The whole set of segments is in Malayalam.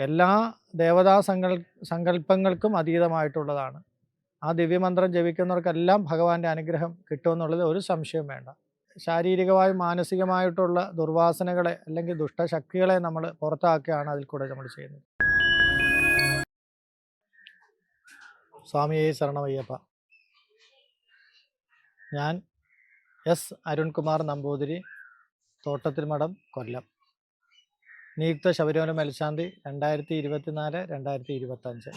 എല്ലാ ദേവതാ സങ്കൽ സങ്കല്പങ്ങൾക്കും അതീതമായിട്ടുള്ളതാണ്. ആ ദിവ്യമന്ത്രം ജപിക്കുന്നവർക്കെല്ലാം ഭഗവാന്റെ അനുഗ്രഹം കിട്ടുമെന്നുള്ളത് ഒരു സംശയവും വേണ്ട. ശാരീരികമായും മാനസികമായിട്ടുള്ള ദുർവാസനകളെ അല്ലെങ്കിൽ ദുഷ്ടശക്തികളെ നമ്മൾ പുറത്താക്കുകയാണ് അതിൽ കൂടെ നമ്മൾ ചെയ്യുന്നത്. സ്വാമിയെ ശരണമയ്യപ്പ. ഞാൻ എസ് അരുൺകുമാർ നമ്പൂതിരി തോട്ടത്തിൽ മഠം കൊല്ലം. നിയുക്ത ശബരിമല മേൽശാന്തി രണ്ടായിരത്തി ഇരുപത്തിനാല് രണ്ടായിരത്തി ഇരുപത്തഞ്ച്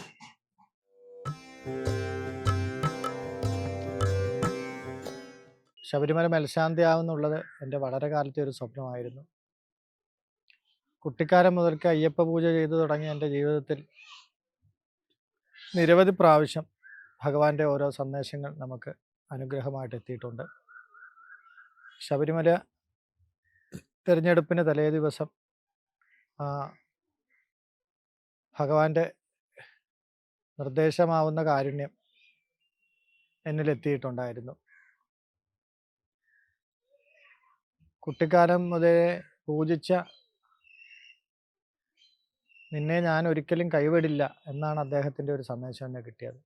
ശബരിമല മേൽശാന്തി ആവുന്നുള്ളത് എന്റെ വളരെ കാലത്തെ ഒരു സ്വപ്നമായിരുന്നു. കുട്ടിക്കാലം മുതൽക്ക് അയ്യപ്പ പൂജ ചെയ്തു തുടങ്ങിയ എന്റെ ജീവിതത്തിൽ നിരവധി പ്രാവശ്യം ഭഗവാന്റെ ഓരോ സന്ദേശങ്ങൾ നമുക്ക് അനുഗ്രഹമായിട്ട് എത്തിയിട്ടുണ്ട്. ശബരിമല തിരഞ്ഞെടുപ്പിന് തലേ ദിവസം ഭഗവാന്റെ നിർദ്ദേശമാവുന്ന കാരുണ്യം എന്നിലെത്തിയിട്ടുണ്ടായിരുന്നു. കുട്ടിക്കാലം മുതൽ പൂജിച്ച നിന്നെ ഞാൻ ഒരിക്കലും കൈവിടില്ല എന്നാണ് അദ്ദേഹത്തിന്റെ ഒരു സന്ദേശം എന്നെ കിട്ടിയത്.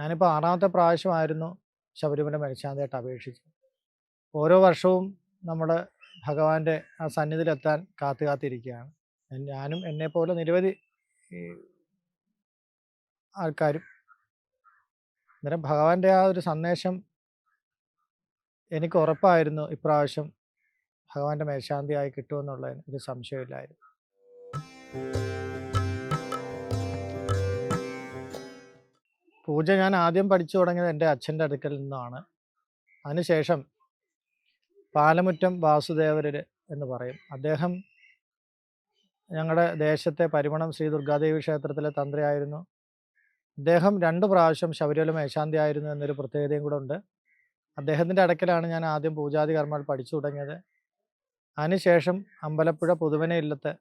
ഞാനിപ്പോൾ ആറാമത്തെ പ്രാവശ്യമായിരുന്നു ശബരിമല മേൽശാന്തിയായിട്ട് അപേക്ഷിച്ചത്. ഓരോ വർഷവും നമ്മുടെ ഭഗവാന്റെ ആ സന്നിധിയിലെത്താൻ കാത്തു കാത്തിരിക്കുകയാണ്. ഞാനും എന്നെപ്പോലെ നിരവധി ആൾക്കാരും. അന്നേരം ഭഗവാന്റെ ആ ഒരു സന്ദേശം എനിക്ക് ഉറപ്പായിരുന്നു ഇപ്രാവശ്യം ഭഗവാന്റെ മേൽശാന്തിയായി കിട്ടുമെന്നുള്ളതിന്. ഒരു സംശയമില്ലായിരുന്നു പൂജ ഞാൻ ആദ്യം പഠിച്ചു തുടങ്ങിയത് എന്റെ അച്ഛന്റെ അടുക്കൽ നിന്നാണ്. അതിനുശേഷം പാലമുറ്റം വാസുദേവരര് എന്ന് പറയും. അദ്ദേഹം ഞങ്ങളുടെ ദേശത്തെ പരിമണം ശ്രീ ദുർഗാദേവി ക്ഷേത്രത്തിലെ തന്ത്രിയായിരുന്നു. അദ്ദേഹം രണ്ട് പ്രാവശ്യം ശബരിമല മേശാന്തി ആയിരുന്നു എന്നൊരു പ്രത്യേകതയും കൂടെ ഉണ്ട്. അദ്ദേഹത്തിന്റെ അടക്കലാണ് ഞാൻ ആദ്യം പൂജാതി കർമ്മങ്ങൾ പഠിച്ചു തുടങ്ങിയത്. അതിനുശേഷം അമ്പലപ്പുഴ പുതുവന ഇല്ലത്തെ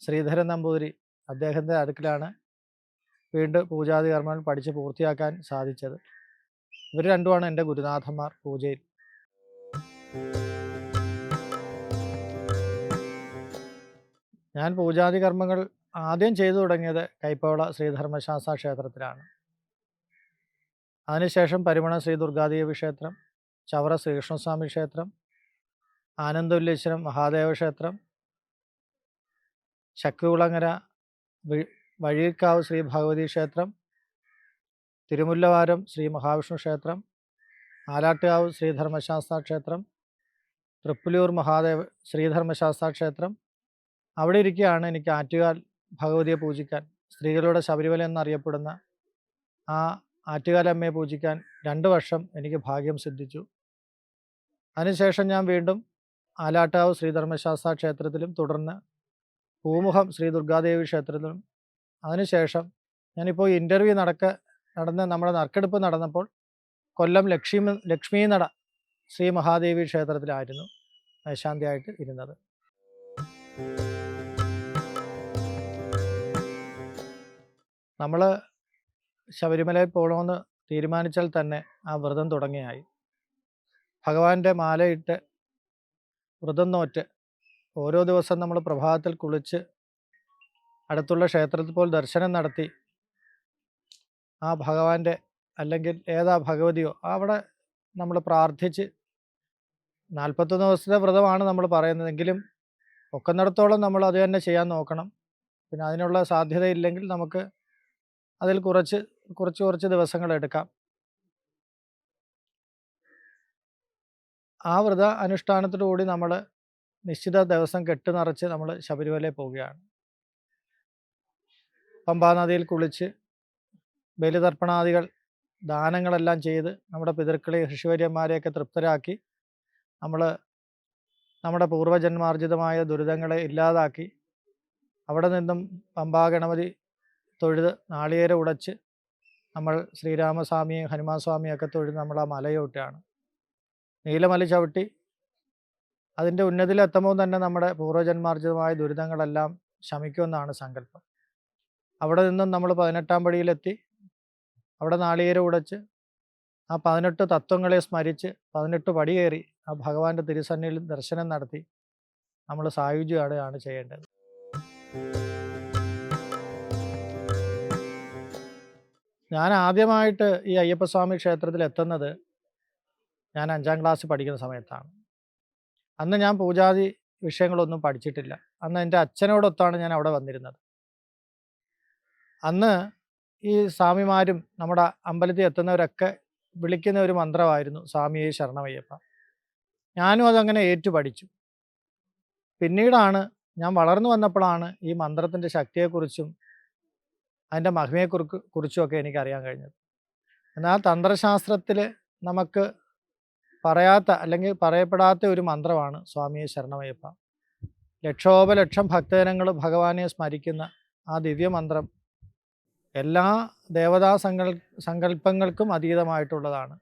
ശ്രീധരൻ നമ്പൂതിരി അദ്ദേഹത്തിന്റെ അടുക്കലാണ് വീണ്ടും പൂജാതി കർമ്മങ്ങൾ പഠിച്ച് പൂർത്തിയാക്കാൻ സാധിച്ചത്. ഇവർ രണ്ടുമാണ് എന്റെ ഗുരുനാഥന്മാർ പൂജയിൽ. ഞാൻ പൂജാതി കർമ്മങ്ങൾ ആദ്യം ചെയ്തു തുടങ്ങിയത് കൈപ്പവള ശ്രീധർമ്മശാസ്ത്ര ക്ഷേത്രത്തിലാണ്. അതിനുശേഷം പരിമണ ശ്രീ ദുർഗാദേവി ക്ഷേത്രം ചവറ ശ്രീകൃഷ്ണസ്വാമി ക്ഷേത്രം ആനന്ദോല്ലേശ്വരം മഹാദേവ ക്ഷേത്രം ശക്തികുളങ്ങര വഴിക്കാവ് ശ്രീ ഭഗവതി ക്ഷേത്രം തിരുമുല്ലവാരം ശ്രീ മഹാവിഷ്ണു ക്ഷേത്രം ആലാട്ടുകാവ് ശ്രീധർമ്മശാസ്ത്ര ക്ഷേത്രം തൃപ്പുലിയൂർ മഹാദേവ ശ്രീധർമ്മശാസ്ത്ര ക്ഷേത്രം അവിടെ ഇരിക്കുകയാണ് എനിക്ക് ആറ്റുകാൽ ഭഗവതിയെ പൂജിക്കാൻ സ്ത്രീകളുടെ ശബരിമല എന്നറിയപ്പെടുന്ന ആ ആറ്റുകാലമ്മയെ പൂജിക്കാൻ രണ്ട് വർഷം എനിക്ക് ഭാഗ്യം സിദ്ധിച്ചു. അതിനുശേഷം ഞാൻ വീണ്ടും ആലാട്ടാവ് ശ്രീധർമ്മശാസ്ത്ര ക്ഷേത്രത്തിലും തുടർന്ന് പൂമുഖം ശ്രീ ദുർഗാദേവി ക്ഷേത്രത്തിലും. അതിനുശേഷം ഞാനിപ്പോൾ ഇന്റർവ്യൂ നടക്ക നടന്ന നമ്മുടെ നറുക്കെടുപ്പ് നടന്നപ്പോൾ കൊല്ലം ലക്ഷ്മി ലക്ഷ്മി നട ശ്രീ മഹാദേവി ക്ഷേത്രത്തിലായിരുന്നു മേശാന്തിയായിട്ട് ഇരുന്നത്. നമ്മൾ ശബരിമലയിൽ പോകണമെന്ന് തീരുമാനിച്ചാൽ തന്നെ ആ വ്രതം തുടങ്ങിയായി. ഭഗവാന്റെ മാലയിട്ട് വ്രതം നോറ്റ് ഓരോ ദിവസം നമ്മൾ പ്രഭാതത്തിൽ കുളിച്ച് അടുത്തുള്ള ക്ഷേത്രത്തിൽ പോൽ ദർശനം നടത്തി ആ ഭഗവാന്റെ അല്ലെങ്കിൽ ഏതാ ഭഗവതിയോ അവിടെ നമ്മൾ പ്രാർത്ഥിച്ച് നാൽപ്പത്തൊന്ന് ദിവസത്തെ വ്രതമാണ് നമ്മൾ പറയുന്നതെങ്കിലും ഒക്കുന്നിടത്തോളം നമ്മൾ അത് തന്നെ ചെയ്യാൻ നോക്കണം. പിന്നെ അതിനുള്ള സാധ്യതയില്ലെങ്കിൽ നമുക്ക് അതിൽ കുറച്ച് കുറച്ച് കുറച്ച് ദിവസങ്ങൾ എടുക്കാം. ആ വ്രത അനുഷ്ഠാനത്തോടുകൂടി നമ്മൾ നിശ്ചിത ദിവസം കെട്ട് നിറച്ച് നമ്മൾ ശബരിമലയിൽ പോവുകയാണ്. പമ്പാനദിയിൽ കുളിച്ച് ബലിതർപ്പണാദികൾ ദാനങ്ങളെല്ലാം ചെയ്ത് നമ്മുടെ പിതൃക്കളെ ഋഷിവര്യന്മാരെയൊക്കെ തൃപ്തരാക്കി നമ്മൾ നമ്മുടെ പൂർവജന്മാർജിതമായ ദുരിതങ്ങളെ ഇല്ലാതാക്കി അവിടെ നിന്നും പമ്പാ ഗണപതി തൊഴുത് നാളികേര ഉടച്ച് നമ്മൾ ശ്രീരാമസ്വാമിയും ഹനുമാൻ സ്വാമിയൊക്കെ തൊഴുത് നമ്മൾ ആ മലയോട്ടാണ്. നീലമല ചവിട്ടി അതിന്റെ ഉന്നതിയിലെത്തുമ്പോൾ തന്നെ നമ്മുടെ പൂർവജന്മാർജിതമായ ദുരിതങ്ങളെല്ലാം ശമിക്കുമെന്നാണ് സങ്കല്പം. അവിടെ നിന്നും നമ്മൾ പതിനെട്ടാം പടിയിലെത്തി അവിടെ നാളികേര ഉടച്ച് ആ പതിനെട്ട് തത്വങ്ങളെ സ്മരിച്ച് പതിനെട്ട് പടി കയറി ആ ഭഗവാന്റെ തിരുസന്നിയിൽ ദർശനം നടത്തി നമ്മൾ സായുജ്യമാണ് ചെയ്യേണ്ടത്. ഞാൻ ആദ്യമായിട്ട് ഈ അയ്യപ്പസ്വാമി ക്ഷേത്രത്തിൽ എത്തുന്നത് ഞാൻ അഞ്ചാം ക്ലാസ് പഠിക്കുന്ന സമയത്താണ്. അന്ന് ഞാൻ പൂജാതി വിഷയങ്ങളൊന്നും പഠിച്ചിട്ടില്ല. അന്ന് എന്റെ അച്ഛനോടൊത്താണ് ഞാൻ അവിടെ വന്നിരുന്നത്. അന്ന് ഈ സ്വാമിമാരും നമ്മുടെ അമ്പലത്തിൽ എത്തുന്നവരൊക്കെ വിളിക്കുന്ന ഒരു മന്ത്രമായിരുന്നു സ്വാമിയെ ശരണമയ്യപ്പ. ഞാനും അതങ്ങനെ ഏറ്റു പഠിച്ചു പിന്നീടാണ് ഞാൻ വളർന്നു വന്നപ്പോഴാണ് ഈ മന്ത്രത്തിന്റെ ശക്തിയെക്കുറിച്ചും അതിന്റെ മഹിമയെക്കുറിച്ച് കുറിച്ചുമൊക്കെ എനിക്കറിയാൻ കഴിഞ്ഞത്. എന്നാൽ തന്ത്രശാസ്ത്രത്തിൽ നമുക്ക് പറയാത്ത അല്ലെങ്കിൽ പറയപ്പെടാത്ത ഒരു മന്ത്രമാണ് സ്വാമിയെ ശരണമയ്യപ്പ. ലക്ഷോപലക്ഷം ഭക്തജനങ്ങൾ ഭഗവാനെ സ്മരിക്കുന്ന ആ ദിവ്യമന്ത്രം എല്ലാ ദേവതാ സങ്കൽ സങ്കല്പങ്ങൾക്കും അതീതമായിട്ടുള്ളതാണ്.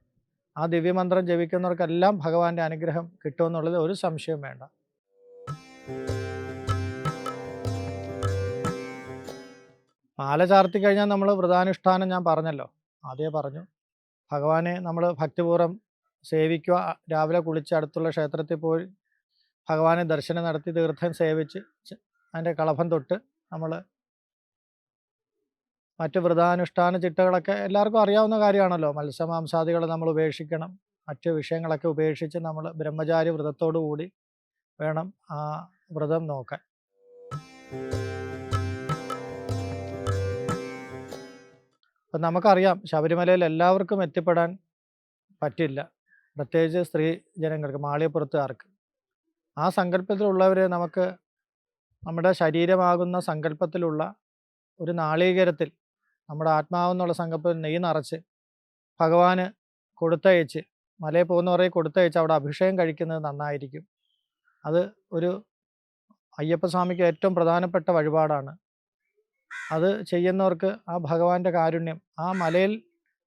ആ ദിവ്യമന്ത്രം ജപിക്കുന്നവർക്കെല്ലാം ഭഗവാന്റെ അനുഗ്രഹം കിട്ടുമെന്നുള്ളത് ഒരു സംശയവും വേണ്ട. മാല ചാർത്തി കഴിഞ്ഞാൽ നമ്മൾ വ്രതാനുഷ്ഠാനം ഞാൻ പറഞ്ഞല്ലോ. ആദ്യമേ പറഞ്ഞു. ഭഗവാനെ നമ്മൾ ഭക്തിപൂർവം സേവിക്കുക. രാവിലെ കുളിച്ച് അടുത്തുള്ള ക്ഷേത്രത്തിൽ പോയി ഭഗവാനെ ദർശനം നടത്തി തീർത്ഥം സേവിച്ച് അതിന്റെ കളഭം തൊട്ട് നമ്മൾ മറ്റ് വ്രതാനുഷ്ഠാന ചിട്ടകളൊക്കെ എല്ലാവർക്കും അറിയാവുന്ന കാര്യമാണല്ലോ. മത്സ്യമാംസാദികൾ നമ്മൾ ഉപേക്ഷിക്കണം. മറ്റ് വിഷയങ്ങളൊക്കെ ഉപേക്ഷിച്ച് നമ്മൾ ബ്രഹ്മചാരി വ്രതത്തോടു കൂടി വേണം ആ വ്രതം നോക്കാൻ. അപ്പം നമുക്കറിയാം ശബരിമലയിൽ എല്ലാവർക്കും എത്തിപ്പെടാൻ പറ്റില്ല. പ്രത്യേകിച്ച് സ്ത്രീ ജനങ്ങൾക്ക് മാളികപ്പുറത്തുകാർക്ക്. ആ സങ്കല്പത്തിലുള്ളവരെ നമുക്ക് നമ്മുടെ ശരീരമാകുന്ന സങ്കല്പത്തിലുള്ള ഒരു നാളീകരത്തിൽ നമ്മുടെ ആത്മാവെന്നുള്ള സങ്കല്പത്തിൽ നെയ്യ് നിറച്ച് ഭഗവാന് കൊടുത്തയച്ച് മലയിൽ പോകുന്നവരെ കൊടുത്തയച്ച് അവിടെ അഭിഷേകം കഴിക്കുന്നത് നന്നായിരിക്കും. അത് ഒരു അയ്യപ്പസ്വാമിക്ക് ഏറ്റവും പ്രധാനപ്പെട്ട വഴിപാടാണ്. അത് ചെയ്യുന്നവർക്ക് ആ ഭഗവാന്റെ കാരുണ്യം ആ മലയിൽ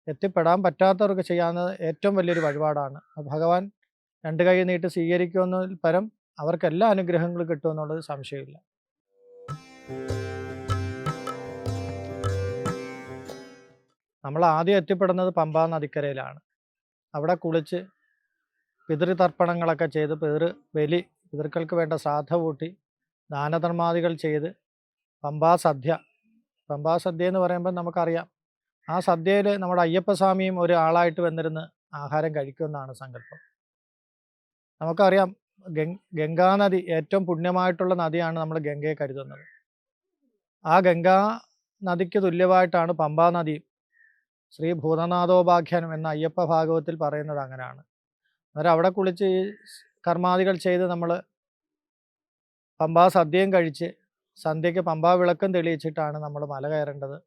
എത്തിപ്പെടാൻ പറ്റാത്തവർക്ക് ചെയ്യാവുന്നത് ഏറ്റവും വലിയൊരു വഴിപാടാണ്. ഭഗവാൻ രണ്ട് കൈ നീട്ടി സ്വീകരിക്കുമെന്നതിൽ പരം അവർക്ക് എല്ലാ അനുഗ്രഹങ്ങളും കിട്ടുമെന്നുള്ളത് സംശയമില്ല. നമ്മൾ ആദ്യം എത്തിപ്പെടുന്നത് പമ്പാ നദിക്കരയിലാണ്. അവിടെ കുളിച്ച് പിതൃതർപ്പണങ്ങളൊക്കെ ചെയ്ത് പിതൃ ബലി പിതൃക്കൾക്ക് വേണ്ട ശ്രാദ്ധ കൂട്ടി ദാനധർമാദികൾ ചെയ്ത് പമ്പാ സദ്യ പമ്പാ സദ്യ എന്ന് പറയുമ്പോൾ നമുക്കറിയാം. ആ സദ്യയിൽ നമ്മുടെ അയ്യപ്പസ്വാമിയും ഒരു ആളായിട്ട് വന്നിരുന്ന് ആഹാരം കഴിക്കുമെന്നാണ് സങ്കല്പം. നമുക്കറിയാം ഗംഗ് ഗംഗാനദി ഏറ്റവും പുണ്യമായിട്ടുള്ള നദിയാണ് നമ്മൾ ഗംഗയെ കരുതുന്നത്. ആ ഗംഗാ നദിക്ക് തുല്യമായിട്ടാണ് പമ്പാ നദി ശ്രീ ഭൂതനാഥോപാഖ്യാനം എന്ന അയ്യപ്പ ഭാഗവത്തിൽ പറയുന്നത് അങ്ങനെയാണ്. അന്നേരം അവിടെ കുളിച്ച് ഈ കർമാദികൾ ചെയ്ത് നമ്മൾ പമ്പാ സദ്യയും കഴിച്ച് സന്ധ്യയ്ക്ക് പമ്പാ വിളക്കും തെളിയിച്ചിട്ടാണ് നമ്മൾ മല കയറേണ്ടത്.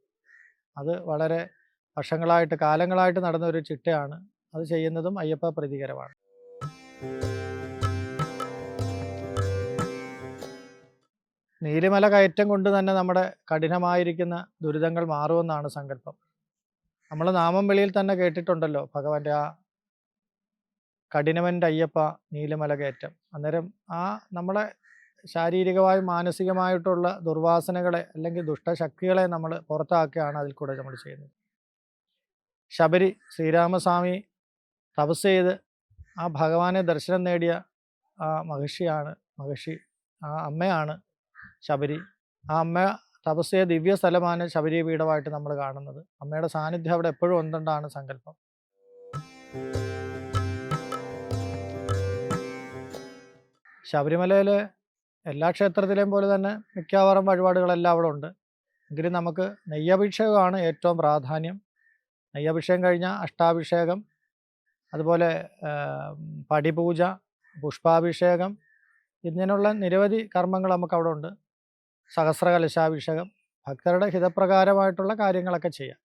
അത് വളരെ വർഷങ്ങളായിട്ട് കാലങ്ങളായിട്ട് നടന്ന ഒരു ചിട്ടയാണ്. അത് ചെയ്യുന്നതും അയ്യപ്പ പ്രീതികരമാണ്. നീലിമല കയറ്റം കൊണ്ട് തന്നെ നമ്മുടെ കഠിനമായിരിക്കുന്ന ദുരിതങ്ങൾ മാറുമെന്നാണ് സങ്കല്പം. നമ്മൾ നാമം വെളിയിൽ തന്നെ കേട്ടിട്ടുണ്ടല്ലോ ഭഗവാന്റെ ആ കഠിനമന്റെ അയ്യപ്പ നീലിമല കയറ്റം. അന്നേരം ആ നമ്മളെ ശാരീരികമായും മാനസികമായിട്ടുള്ള ദുർവാസനകളെ അല്ലെങ്കിൽ ദുഷ്ടശക്തികളെ നമ്മൾ പുറത്താക്കുകയാണ് അതിൽ കൂടെ നമ്മൾ ചെയ്യുന്നത്. ശബരി ശ്രീരാമസ്വാമി തപസ് ചെയ്ത് ആ ഭഗവാനെ ദർശനം നേടിയ ആ മഹർഷിയാണ് മഹർഷി ആ അമ്മയാണ് ശബരി. ആ അമ്മ തപസ് ചെയ്ത ദിവ്യ സ്ഥലമാണ് ശബരി പീഠമായിട്ട് നമ്മൾ കാണുന്നത്. അമ്മയുടെ സാന്നിധ്യം അവിടെ എപ്പോഴും ഉണ്ടെന്നാണ് സങ്കല്പം? ശബരിമലയിലെ എല്ലാ ക്ഷേത്രത്തിലെയും പോലെ തന്നെ മിക്കവാറും വഴിപാടുകളെല്ലാം അവിടെ ഉണ്ട്. എങ്കിലും നമുക്ക് നെയ്യഭിഷേകമാണ് ഏറ്റവും പ്രാധാന്യം. നെയ്യഭിഷേകം കഴിഞ്ഞാൽ അഷ്ടാഭിഷേകം അതുപോലെ പടിപൂജ പുഷ്പാഭിഷേകം ഇങ്ങനെയുള്ള നിരവധി കർമ്മങ്ങൾ നമുക്ക് അവിടെ ഉണ്ട്. സഹസ്രകലശാഭിഷേകം ഭക്തരുടെ ഹിതപ്രകാരമായിട്ടുള്ള കാര്യങ്ങളൊക്കെ ചെയ്യാം.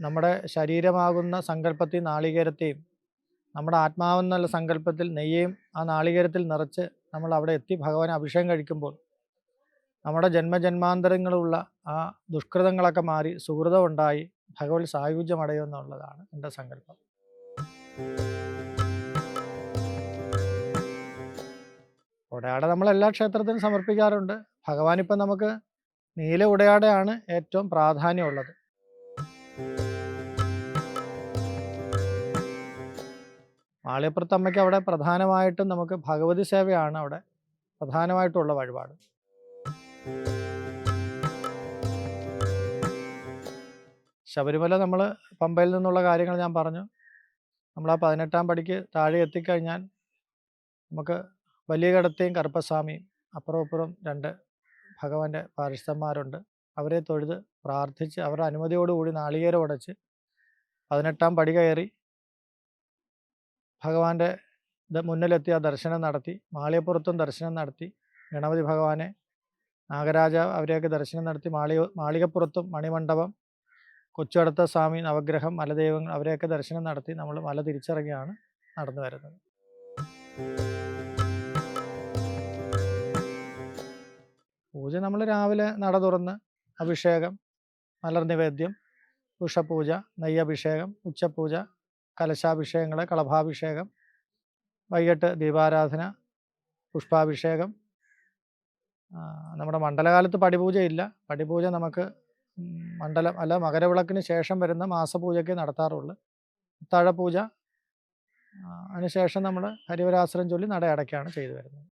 നമ്മുടെ ശരീരമാകുന്ന സങ്കല്പത്തെയും നാളികേരത്തെയും നമ്മുടെ ആത്മാവെന്നുള്ള സങ്കല്പത്തിൽ നെയ്യേയും ആ നാളികേരത്തിൽ നിറച്ച് നമ്മൾ അവിടെ എത്തി ഭഗവാൻ അഭിഷേകം കഴിക്കുമ്പോൾ നമ്മുടെ ജന്മജന്മാന്തരങ്ങളുള്ള ആ ദുഷ്കൃതങ്ങളൊക്കെ മാറി സുഹൃതം ഉണ്ടായി ഭഗവത് സായുജ്യമടയുമെന്നുള്ളതാണ് എന്റെ സങ്കല്പം. ഉടയാട നമ്മൾ എല്ലാ ക്ഷേത്രത്തിനും സമർപ്പിക്കാറുണ്ട്. ഭഗവാൻ ഇപ്പം നമുക്ക് നീല ഉടയാടയാണ് ഏറ്റവും പ്രാധാന്യമുള്ളത്. മാളിയപ്പുറത്തമ്മയ്ക്ക് അവിടെ പ്രധാനമായിട്ടും നമുക്ക് ഭഗവതി സേവയാണ് അവിടെ പ്രധാനമായിട്ടുള്ള വഴിപാട്. ശബരിമല നമ്മൾ പമ്പയിൽ നിന്നുള്ള കാര്യങ്ങൾ ഞാൻ പറഞ്ഞു. നമ്മൾ ആ പതിനെട്ടാം പടിക്ക് താഴെ എത്തിക്കഴിഞ്ഞാൽ നമുക്ക് വലിയ കടത്തെയും കറുപ്പസ്വാമിയും അപ്പുറം ഇപ്പുറം രണ്ട് ഭഗവാന്റെ പാരിഷ്ടന്മാരുണ്ട് അവരെ തൊഴുത് പ്രാർത്ഥിച്ച് അവരുടെ അനുമതിയോടുകൂടി നാളികേരം ഉടച്ച് പതിനെട്ടാം പടി കയറി ഭഗവാന്റെ മുന്നിലെത്തി ആ ദർശനം നടത്തി മാളികപ്പുറത്തും ദർശനം നടത്തി ഗണപതി ഭഗവാനെ നാഗരാജ അവരെയൊക്കെ ദർശനം നടത്തി മാളിക മാളികപ്പുറത്തും മണിമണ്ഡപം കൊച്ചടുത്ത സ്വാമി നവഗ്രഹം മലദൈവങ്ങൾ അവരെയൊക്കെ ദർശനം നടത്തി നമ്മൾ മല തിരിച്ചിറങ്ങിയാണ് നടന്നു വരുന്നത്. പൂജ നമ്മൾ രാവിലെ നട തുറന്ന് അഭിഷേകം മലർ നിവേദ്യം ഉഷപൂജ നെയ്യഭിഷേകം ഉച്ചപൂജ കലശാഭിഷേകങ്ങൾ കളഭാഭിഷേകം വൈകിട്ട് ദീപാരാധന പുഷ്പാഭിഷേകം. നമ്മുടെ മണ്ഡലകാലത്ത് പടിപൂജയില്ല. പടിപൂജ നമുക്ക് മണ്ഡലം അല്ല മകരവിളക്കിന് ശേഷം വരുന്ന മാസപൂജയ്ക്ക് നടത്താറുള്ളൂ. തഴപൂജ. അതിനുശേഷം നമ്മൾ ഹരിവരാസുരം ചൊല്ലി നട അടയ്ക്കാണ് ചെയ്തു വരുന്നത്.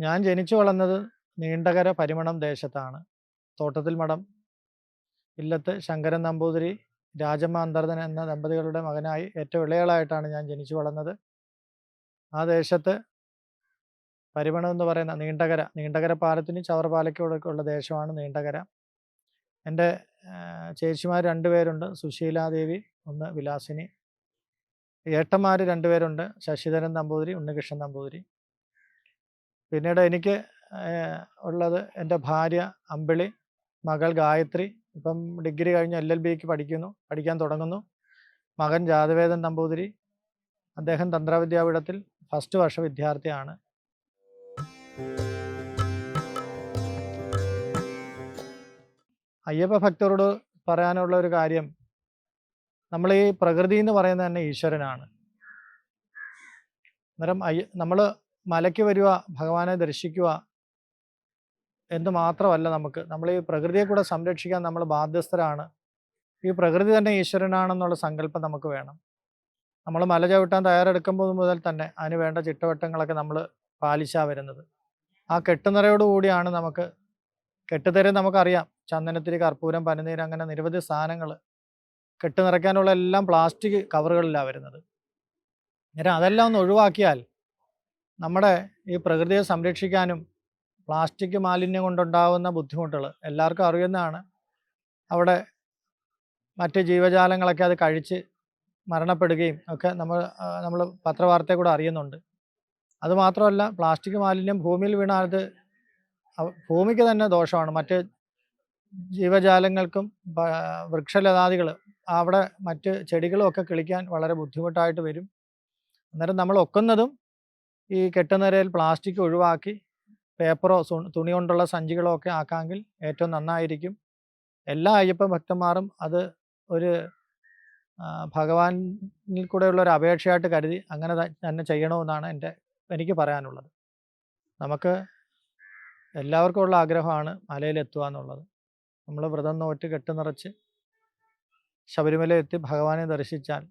ഞാൻ ജനിച്ചു വളർന്നത് നീണ്ടകര പരിമണം ദേശത്താണ്. തോട്ടത്തിൽ മഠം ഇല്ലത്ത് ശങ്കരൻ നമ്പൂതിരി രാജമ്മ അന്തർദൻ എന്ന ദമ്പതികളുടെ മകനായി ഏറ്റവും ഇളയാളായിട്ടാണ് ഞാൻ ജനിച്ചു വളർന്നത്. ആ ദേശത്ത് പരിമണം എന്ന് പറയുന്ന നീണ്ടകര നീണ്ടകര പാലത്തിന് ചവറപാലയ്ക്ക് ഉള്ള ദേശമാണ് നീണ്ടകര. എന്റെ ചേച്ചിമാർ രണ്ടുപേരുണ്ട് സുശീലാദേവി ഒന്ന് വിലാസിനി. ഏട്ടന്മാർ രണ്ടുപേരുണ്ട് ശശിധരൻ നമ്പൂതിരി ഉണ്ണികൃഷ്ണൻ നമ്പൂതിരി. പിന്നീട് എനിക്ക് ഉള്ളത് എന്റെ ഭാര്യ അമ്പിളി മകൾ ഗായത്രി ഇപ്പം ഡിഗ്രി കഴിഞ്ഞ് എൽ എൽ ബിക്ക് പഠിക്കുന്നു പഠിക്കാൻ തുടങ്ങുന്നു. മകൻ ജാതവേദൻ നമ്പൂതിരി അദ്ദേഹം തന്ത്രവിദ്യാപീഠത്തിൽ ഫസ്റ്റ് വർഷ വിദ്യാർത്ഥിയാണ്. അയ്യപ്പ ഭക്തരോട് പറയാനുള്ള ഒരു കാര്യം നമ്മൾ ഈ പ്രകൃതി എന്ന് പറയുന്നത് തന്നെ ഈശ്വരനാണ്. അന്നേരം അയ്യ നമ്മൾ മലയ്ക്ക് വരിക ഭഗവാനെ ദർശിക്കുക എന്ന് മാത്രമല്ല നമുക്ക്. നമ്മൾ ഈ പ്രകൃതിയെ കൂടെ സംരക്ഷിക്കാൻ നമ്മൾ ബാധ്യസ്ഥരാണ്. ഈ പ്രകൃതി തന്നെ ഈശ്വരനാണെന്നുള്ള സങ്കല്പം നമുക്ക് വേണം. നമ്മൾ മല ചവിട്ടാൻ തയ്യാറെടുക്കുമ്പോൾ മുതൽ തന്നെ അതിന് വേണ്ട ചിട്ടവട്ടങ്ങളൊക്കെ നമ്മൾ പാലിച്ചാ വരുന്നത്. ആ കെട്ടുനിറയോടുകൂടിയാണ് നമുക്ക് കെട്ടുതരെ നമുക്കറിയാം. ചന്ദനത്തിരി കർപ്പൂരം പനിനീര് അങ്ങനെ നിരവധി സാധനങ്ങൾ കെട്ട് നിറയ്ക്കാനുള്ള എല്ലാം പ്ലാസ്റ്റിക് കവറുകളിലാണ് വരുന്നത്. അന്നേരം അതെല്ലാം ഒന്ന് ഒഴിവാക്കിയാൽ നമ്മുടെ ഈ പ്രകൃതിയെ സംരക്ഷിക്കാനും പ്ലാസ്റ്റിക് മാലിന്യം കൊണ്ടുണ്ടാകുന്ന ബുദ്ധിമുട്ടുകൾ എല്ലാവർക്കും അറിയുന്നതാണ്. അവിടെ മറ്റ് ജീവജാലങ്ങളൊക്കെ അത് കഴിച്ച് മരണപ്പെടുകയും ഒക്കെ നമ്മൾ നമ്മൾ പത്രവാർത്തയിൽ കൂടെ അറിയുന്നുണ്ട്. അതുമാത്രമല്ല പ്ലാസ്റ്റിക് മാലിന്യം ഭൂമിയിൽ വീണാൽ അത് ഭൂമിക്ക് തന്നെ ദോഷമാണ്. മറ്റ് ജീവജാലങ്ങൾക്കും വൃക്ഷലതാദികൾ അവിടെ മറ്റ് ചെടികളും ഒക്കെ കിളിക്കാൻ വളരെ ബുദ്ധിമുട്ടായിട്ട് വരും. അന്നേരം നമ്മൾ ഒക്കുന്നതും ഈ കെട്ടുനിരയിൽ പ്ലാസ്റ്റിക് ഒഴിവാക്കി പേപ്പറോ തുണി കൊണ്ടുള്ള സഞ്ചികളോ ഒക്കെ ആക്കാമെങ്കിൽ ഏറ്റവും നന്നായിരിക്കും. എല്ലാ അയ്യപ്പ ഭക്തന്മാരും അത് ഒരു ഭഗവാനിൽ കൂടെയുള്ള ഒരു അപേക്ഷയായിട്ട് കരുതി അങ്ങനെ തന്നെ ചെയ്യണമെന്നാണ് എന്റെ എനിക്ക് പറയാനുള്ളത്. നമുക്ക് എല്ലാവർക്കും ഉള്ള ആഗ്രഹമാണ് മലയിലെത്തുക എന്നുള്ളത്. നമ്മൾ വ്രതം നോറ്റ് കെട്ട് നിറച്ച് ശബരിമല എത്തി ഭഗവാനെ ദർശിച്ചാൽ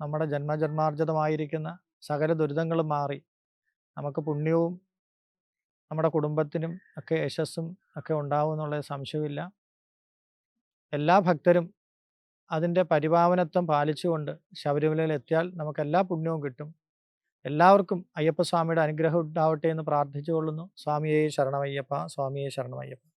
നമ്മുടെ ജന്മജന്മാർജിതമായിരിക്കുന്ന സകല ദുരിതങ്ങളും മാറി. നമുക്ക് പുണ്യവും നമ്മുടെ കുടുംബത്തിനും ഒക്കെ യശസ്സും ഒക്കെ ഉണ്ടാവും എന്നുള്ള സംശയമില്ല എല്ലാ ഭക്തരും അതിന്റെ പരിപാവനത്വം പാലിച്ചുകൊണ്ട് ശബരിമലയിൽ എത്തിയാൽ നമുക്ക് എല്ലാ പുണ്യവും കിട്ടും. എല്ലാവർക്കും അയ്യപ്പസ്വാമിയുടെ അനുഗ്രഹം ഉണ്ടാവട്ടെ എന്ന് പ്രാർത്ഥിച്ചുകൊള്ളുന്നു. സ്വാമിയെ ശരണമയ്യപ്പ സ്വാമിയെ ശരണമയ്യപ്പ.